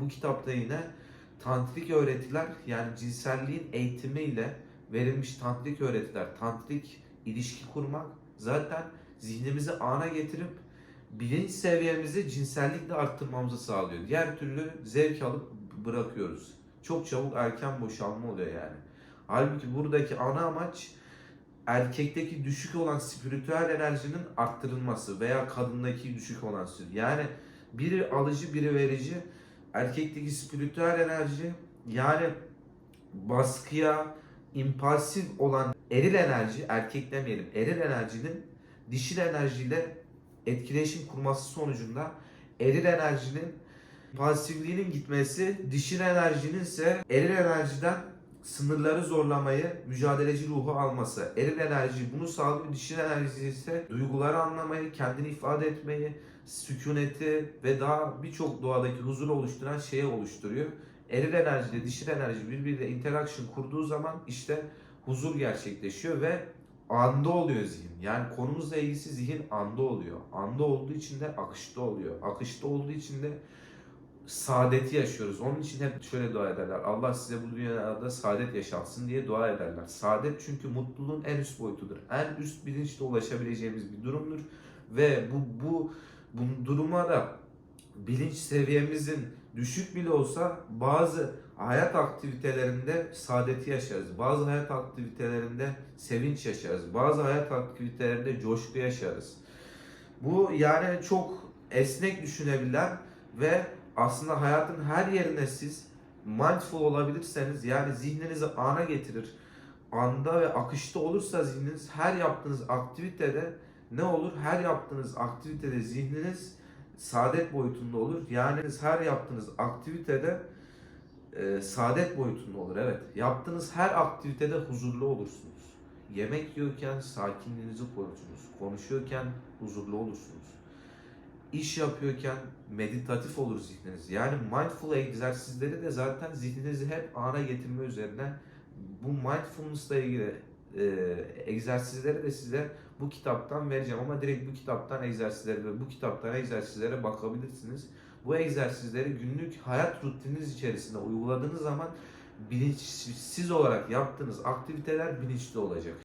Bu kitapta yine tantrik öğretiler yani cinselliğin eğitimiyle verilmiş tantrik öğretiler, tantrik ilişki kurmak zaten zihnimizi ana getirip bilinç seviyemizi cinsellikle arttırmamızı sağlıyor. Diğer türlü zevk alıp bırakıyoruz. Çok çabuk erken boşalma oluyor yani. Halbuki buradaki ana amaç erkekteki düşük olan spiritüel enerjinin arttırılması veya kadındaki düşük olan spiritüel. Yani biri alıcı biri verici erkekteki spiritüel enerji yani baskıya impulsif olan eril enerji erkek demeyelim eril enerjinin dişil enerjiyle etkileşim kurması sonucunda eril enerjinin pasifliğinin gitmesi, dişil enerjinin ise eril enerjiden sınırları zorlamayı, mücadeleci ruhu alması. Eril enerji bunu sağlıyor, dişil enerji ise duyguları anlamayı, kendini ifade etmeyi, sükuneti ve daha birçok doğadaki huzuru oluşturan şeyi oluşturuyor. Eril enerji ile dişil enerji birbiriyle interaction kurduğu zaman işte huzur gerçekleşiyor ve anda oluyor zihin. Yani konumuzla ilgisi zihin anda oluyor. Anda olduğu için de akışta oluyor. Akışta olduğu için de saadeti yaşıyoruz. Onun için hep şöyle dua ederler. Allah size bu dünyada saadet yaşatsın diye dua ederler. Saadet çünkü mutluluğun en üst boyutudur. En üst bilinçle ulaşabileceğimiz bir durumdur. Ve bu bu bu duruma da bilinç seviyemizin düşük bile olsa bazı hayat aktivitelerinde saadeti yaşarız. Bazı hayat aktivitelerinde sevinç yaşarız. Bazı hayat aktivitelerinde coşku yaşarız. Bu yani çok esnek düşünebilen ve aslında hayatın her yerine siz mindful olabilirseniz yani zihninizi ana getirir. Anda ve akışta olursa zihniniz her yaptığınız aktivitede ne olur? Her yaptığınız aktivitede zihniniz saadet boyutunda olur. Yani her yaptığınız aktivitede e, saadet boyutunda olur. Evet. Yaptığınız her aktivitede huzurlu olursunuz. Yemek yiyorken sakinliğinizi korursunuz. Konuşuyorken huzurlu olursunuz. İş yapıyorken meditatif olur zihniniz. Yani mindful egzersizleri de zaten zihninizi hep ana getirme üzerine bu mindfulness ile ilgili e, egzersizleri de size bu kitaptan vereceğim ama direkt bu kitaptan egzersizleri ve bu kitaptan egzersizlere bakabilirsiniz. Bu egzersizleri günlük hayat rutininiz içerisinde uyguladığınız zaman bilinçsiz olarak yaptığınız aktiviteler bilinçli olacak.